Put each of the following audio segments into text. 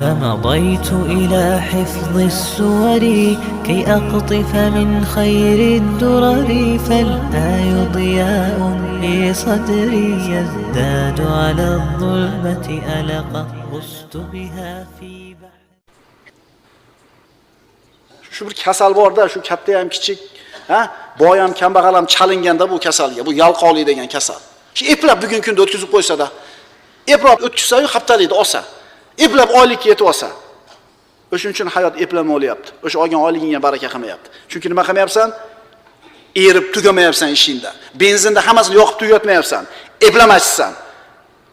فمضيت إلى حفظ السور كي أقطف من خير الدرر فالآي ضياء لي صدري يزداد على الظلمة ألقا غصت بها في بحر shu bir kasal borda shu katta ham kichik ha boy ham kambag'al ham chalinganda bu kasalga bu yalqovlik degan kasal shu eplab bugungi kunda o'tkazib qo'ysada eplab o'tkazsayu haftalikda olsa eplab oylikka yetib olsa o'shuning uchun hayot eplama o'lyapti o'sha olgan oyligingga baraka qilmayapti. Chunki nima qilmayapsan? Erib tugamayapsan ishingda. Benzinda hammasini yoqib tugatmayapsan. Eplamachsan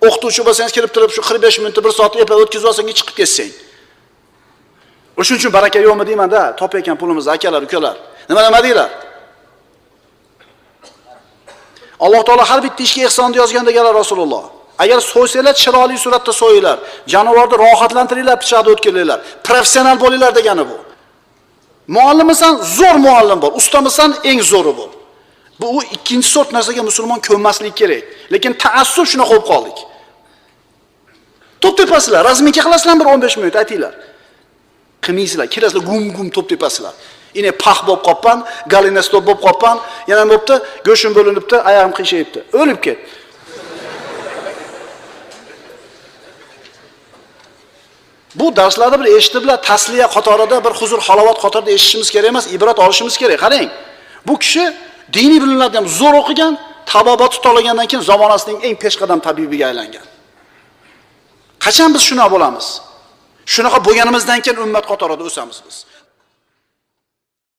o'qituvchi bo'lsangiz kirib turib shu qirq besh minutni bir soat eplab o'tkazib olsang chiqib ketsang. O'shuning uchun baraka yo'qmi deymanda topayotgan pulimizni akalar ukalar. Nima nima deylar? Alloh taolo har bitta ishga ehsonni yozgan deganlar rasululloh. Agar so'ysanglar chiroyli suratda so'yinglar. Jonivorni rohatlantiringlar pichoqni o'tkazinglar professional bo'linglar degani bu. Muallimisan zo'r muallim bo'l ustamisan eng zo'ri bo'l bu u ikkinchi sort narsaga musulmon ko'nmaslik kerak. Lekin taassub shunaqa bo'lib qoldik. To'p tepasizlar. Razminka qilasizlarmi bir o'n besh minut aytinglar. Qilmaysizlar kelasizlar. Gum gum to'p tepasizlar. Ine pax bo'lib qolibman galinastop bo'lib qolibman yana nima bo'libdi go'shtim bo'linibdi oyog'im qiyshayibdi. O'lib ketdi. Bu darslarni bir eshitiblar tasliya qatorida bir huzur halovat qatorida eshitishimiz kerak emas ibrat olishimiz kerak. Qarang bu kishi diniy bilimlarni ham zo'r o'qigan tabobat tutolagandan keyin zamonasining eng peshqadam tabibiga aylangan. Qachon biz shunaqa bo'lamiz? Shunaqa bo'lganimizdan keyin ummat qatorida o'samiz biz.